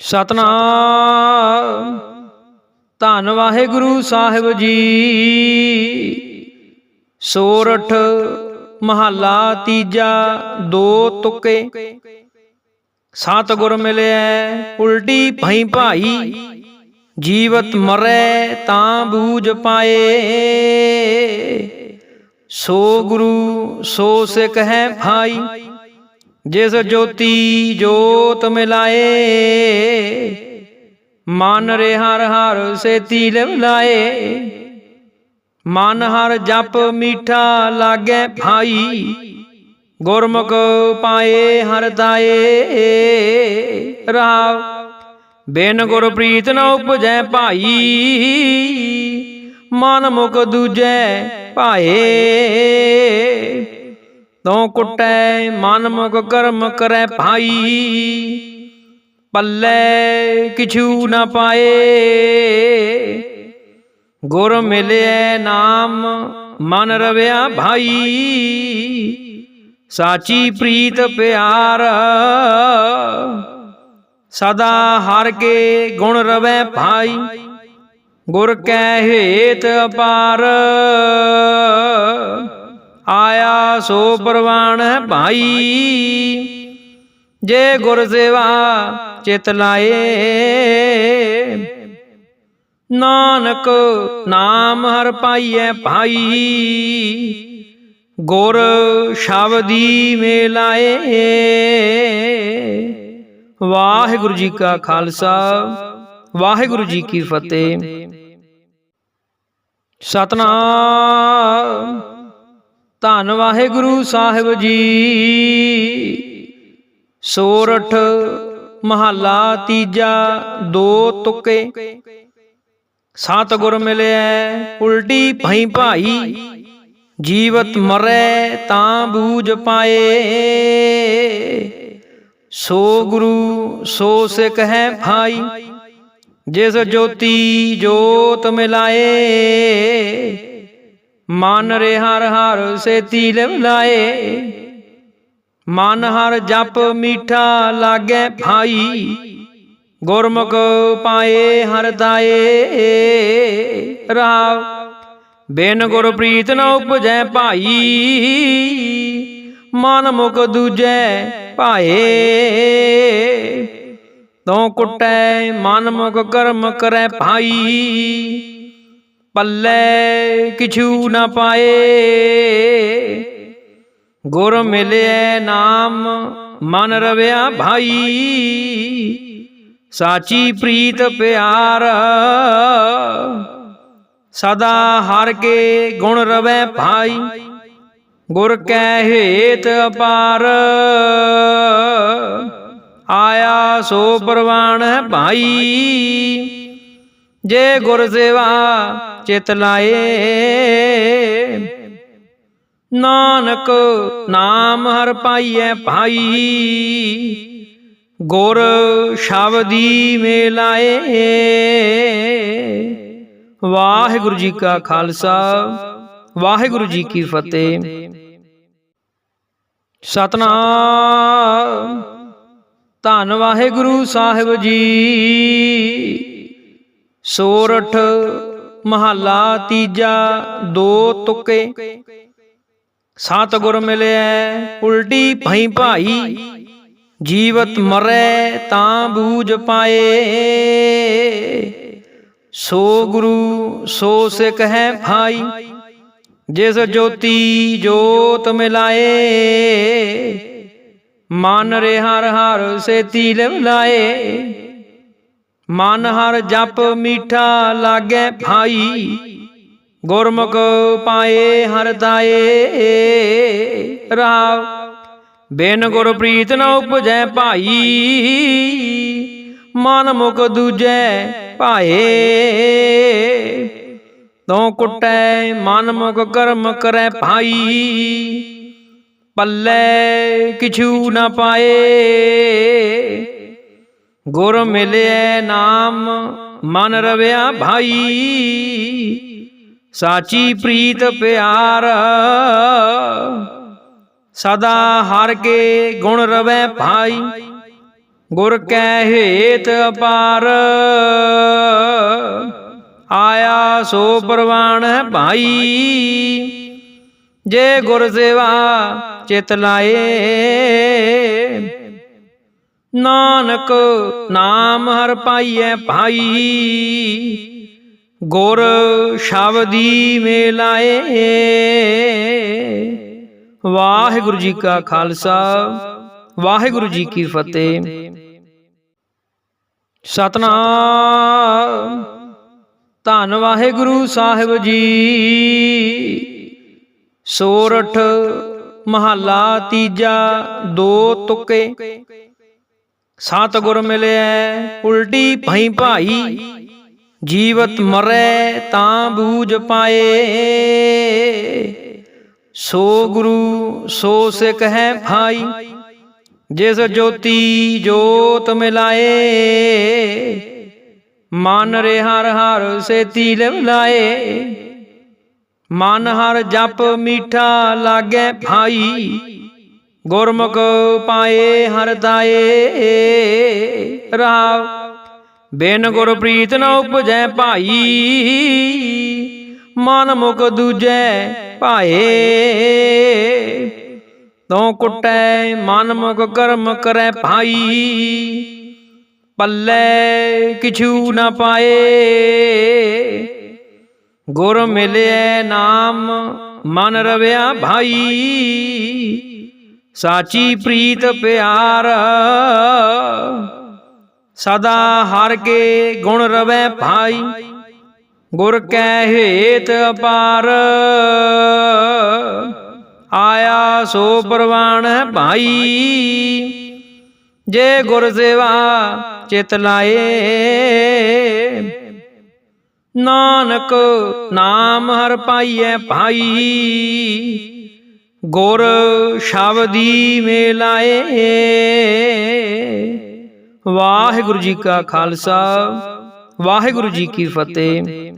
ਸਤਨਾਮ। ਧੰਨ ਵਾਹਿਗੁਰੂ ਸਾਹਿਬ ਜੀ। ਸੋਰਠ ਮਹੱਲਾ ਤੀਜਾ, ਦੋ ਤੁਕੇ। ਸਤਿਗੁਰ ਮਿਲਿਆ ਉਲਟੀ ਭਈ ਭਾਈ। ਜੀਵਤ ਮਰੈ, ਤਾਂ ਬੂਝ ਪਾਏ। ਸੋ ਗੁਰੂ, ਸੋ ਸਿੱਖ ਹੈ ਭਾਈ। ਜਿਸ ਜੋਤੀ ਜੋਤ ਮਿਲਾਏ, ਮਨ ਰੇ ਹਰ ਹਰ ਸੇਤੀ ਲਿਵਲਾਏ ਮਨ ਹਰ ਜਪ ਮੀਠਾ ਲਾਗੇ ਭਾਈ, ਗੁਰਮੁਖ ਪਾਏ ਹਰ ਦਾਏ ਰਾਵ, ਬਿਨ ਗੁਰ ਪ੍ਰੀਤ ਨ ਉਪਜੈ ਭਾਈ, ਮਨ ਮੁਖ ਦੂਜੈ ਭਾਏ। ਤਉ ਕੁਟੈ ਮਨ ਮੁਖ ਕਰਮ ਕਰੈ ਭਾਈ ਪੱਲੇ ਕਿਛੂ ਨ ਪਾਏ ਗੁਰ ਮਿਲਿਐ ਨਾਮ ਮਨ ਰਵਿਆ ਭਾਈ ਸਾਚੀ ਪ੍ਰੀਤ ਪਿਆਰ ਸਦਾ ਹਰ ਕੇ ਗੁਣ ਰਵੈ ਭਾਈ ਗੁਰ ਕੈ ਹੇਤ ਅਪਾਰ ਆਇਆ ਸੋ ਪ੍ਰਵਾਨ ਭਾਈ। ਜੇ ਗੁਰ ਸੇਵਾ ਚਿਤ ਲਾਏ, ਨਾਨਕ ਨਾਮ ਹਰ ਪਾਈਐ ਭਾਈ। ਗੁਰ ਸ਼ਬਦੀ ਮੇਲਾਏ, ਵਾਹਿਗੁਰੂ ਜੀ ਕਾ ਖਾਲਸਾ, ਵਾਹਿਗੁਰੂ ਜੀ ਕੀ ਫਤਿਹ। ਸਤਨਾਮ। ਧੰਨ ਵਾਹਿਗੁਰੂ ਸਾਹਿਬ ਜੀ। ਸੋਰਠ ਮਹੱਲਾ ਤੀਜਾ, ਦੋ ਤੁਕੇ। ਸਤਿਗੁਰ ਮਿਲਿਆ ਉਲਟੀ ਭਈ ਭਾਈ। ਜੀਵਤ ਮਰੈ ਤਾਂ ਬੂਝ ਪਾਏ। ਸੋ ਗੁਰੂ, ਸੋ ਸਿੱਖ ਹੈ ਭਾਈ। ਜਿਸ ਜੋਤੀ ਜੋਤ ਮਿਲਾਏ। ਮਨ ਰੇ ਹਰ ਹਰ ਸੇਤੀ ਲਿਵਲਾਏ ਮਨ ਹਰ ਜਪ ਮੀਠਾ ਲਾਗੇ ਭਾਈ। ਗੁਰਮੁਖ ਪਾਏ ਹਰ ਦਾਏ ਰਾਵ, ਬਿਨ ਗੁਰ ਪ੍ਰੀਤ ਨ ਉਪਜੈ ਭਾਈ। ਮਨ ਮੁਖ ਦੂਜੈ ਭਾਏ। ਤਉ ਕੁਟੈ ਮਨ ਮੁਖ ਕਰਮ ਕਰੈ ਭਾਈ। ਪੱਲੇ ਕਿਛੂ ਨਾ ਪਾਏ। ਗੁਰ ਮਿਲਿਆ ਨਾਮ, ਮਨ ਰਵਿਆ ਭਾਈ। ਸਾਚੀ ਪ੍ਰੀਤ ਪਿਆਰ, ਸਦਾ ਹਰ ਕੇ ਗੁਣ ਰਵੈ ਭਾਈ। ਗੁਰ ਕੈ ਹੇਤ ਅਪਾਰ, ਆਇਆ ਸੋ ਪ੍ਰਵਾਨ ਭਾਈ। ਜੇ ਗੁਰ ਸੇਵਾ ਚਿਤ ਲਾਏ। ਨਾਨਕ ਨਾਮ ਹਰ ਪਾਈਐ ਭਾਈ। ਗੁਰ ਸ਼ਬਦੀ ਮੇਲਾਏ। ਵਾਹਿਗੁਰੂ ਜੀ ਕਾ ਖਾਲਸਾ, ਵਾਹਿਗੁਰੂ ਜੀ ਕੀ ਫਤਿਹ। ਸਤਨਾਮ। ਧੰਨ ਵਾਹਿਗੁਰੂ ਸਾਹਿਬ ਜੀ। ਸੋਰਠ ਮਹੱਲਾ ਤੀਜਾ, ਦੋ ਤੁਕੇ। ਸਤਿਗੁਰ ਮਿਲਿਆ ਉਲਟੀ ਭਈ ਭਾਈ। ਜੀਵਤ ਮਰੈ, ਤਾਂ ਬੂਝ ਪਾਏ। ਸੋ ਗੁਰੂ, ਸੋ ਸਿੱਖ ਹੈ ਭਾਈ। ਜਿਸ ਜੋਤੀ ਜੋਤ ਮਿਲਾਏ, ਮਨ ਰੇ ਹਰ ਹਰ ਸੇਤੀ ਲਿਵਲਾਏ ਮਨ ਹਰ ਜਪ ਮੀਠਾ ਲਾਗੇ ਭਾਈ। ਗੁਰਮੁਖ ਪਾਏ ਹਰ ਦਾਏ। ਰਾਵ, ਬਿਨ ਗੁਰ ਪ੍ਰੀਤ ਨ ਉਪਜੈ ਭਾਈ। ਮਨ ਮੁਖ ਦੂਜੈ ਭਾਏ। ਤਉ ਕੁਟੈ ਮਨ ਮੁਖ ਕਰਮ ਕਰੈ ਭਾਈ। ਪੱਲੇ ਕਿਛੂ ਨ ਪਾਏ। ਗੁਰ ਮਿਲਿਐ ਨਾਮ, ਮਨ ਰਵਿਆ ਭਾਈ। ਸਾਚੀ ਪ੍ਰੀਤ ਪਿਆਰ, ਸਦਾ ਹਰ ਕੇ ਗੁਣ ਰਵੈ ਭਾਈ। ਗੁਰ ਕੈ ਹੇਤ ਅਪਾਰ, ਆਇਆ ਸੋ ਪ੍ਰਵਾਨ ਹੈ ਭਾਈ। ਜੇ ਗੁਰ ਸੇਵਾ ਚਿਤ ਲਾਏ ਨਾਨਕ ਨਾਮ ਹਰ ਪਾਈਐ ਭਾਈ। ਗੁਰ ਸ਼ਬਦੀ ਮੇਲਾਏ। ਵਾਹਿਗੁਰੂ ਜੀ ਕਾ ਖਾਲਸਾ, ਵਾਹਿਗੁਰੂ ਜੀ ਕੀ ਫਤਿਹ। ਸਤਨਾਮ। ਧੰਨ ਵਾਹਿਗੁਰੂ ਸਾਹਿਬ ਜੀ। ਸੋਰਠ ਮਹੱਲਾ ਤੀਜਾ, ਦੋ ਤੁਕੇ। ਸਤ ਗੁਰ ਮਿਲਿਆ ਉਲਟੀ ਭਈ ਭਾਈ, ਜੀਵਤ ਮਰੈ ਤਾਂ ਬੂਝ ਪਾਏ। ਸੋ ਗੁਰੂ, ਸੋ ਸਿੱਖ ਹੈ ਭਾਈ, ਜਿਸ ਜੋਤੀ ਜੋਤ ਮਿਲਾਏ। ਮਨ ਰੇ ਹਰ ਹਰ ਸੇਤੀ ਲਿਵਲਾਏ ਮਨ ਹਰ ਜਪ ਮੀਠਾ ਲਾਗੇ ਭਾਈ। ਗੁਰਮੁਖ ਪਾਏ, ਹਰ ਦਾਏ। ਰਾਵ, ਬਿਨ ਗੁਰ ਪ੍ਰੀਤ ਨ ਉਪਜੈ ਭਾਈ। ਮਨ ਮੁਖ ਦੂਜੈ ਭਾਏ। ਤਉ ਕੁਟੈ, ਮਨ ਮੁਖ ਕਰਮ ਕਰੈ ਭਾਈ। ਪੱਲੇ ਕਿਛੂ ਨ ਪਾਏ। ਗੁਰ ਮਿਲਿਆ ਨਾਮ, ਮਨ ਰਵਿਆ ਭਾਈ। ਸਾਚੀ ਪ੍ਰੀਤ ਪਿਆਰ। ਸਦਾ ਹਰ ਕੇ ਗੁਣ ਰਵੈ ਭਾਈ। ਗੁਰ ਕੈ ਹੇਤ ਅਪਾਰ। ਆਇਆ ਸੋ ਪ੍ਰਵਾਨ ਭਾਈ। ਜੇ ਗੁਰ ਸੇਵਾ ਚਿਤ ਲਾਏ। ਨਾਨਕ ਨਾਮ ਹਰ ਪਾਈਐ ਭਾਈ। ਗੁਰ ਸ਼ਬਦੀ ਮੇਲਾਏ। ਵਾਹਿਗੁਰੂ ਜੀ ਕਾ ਖਾਲਸਾ ਵਾਹਿਗੁਰੂ ਜੀ ਕੀ ਫਤਿਹ।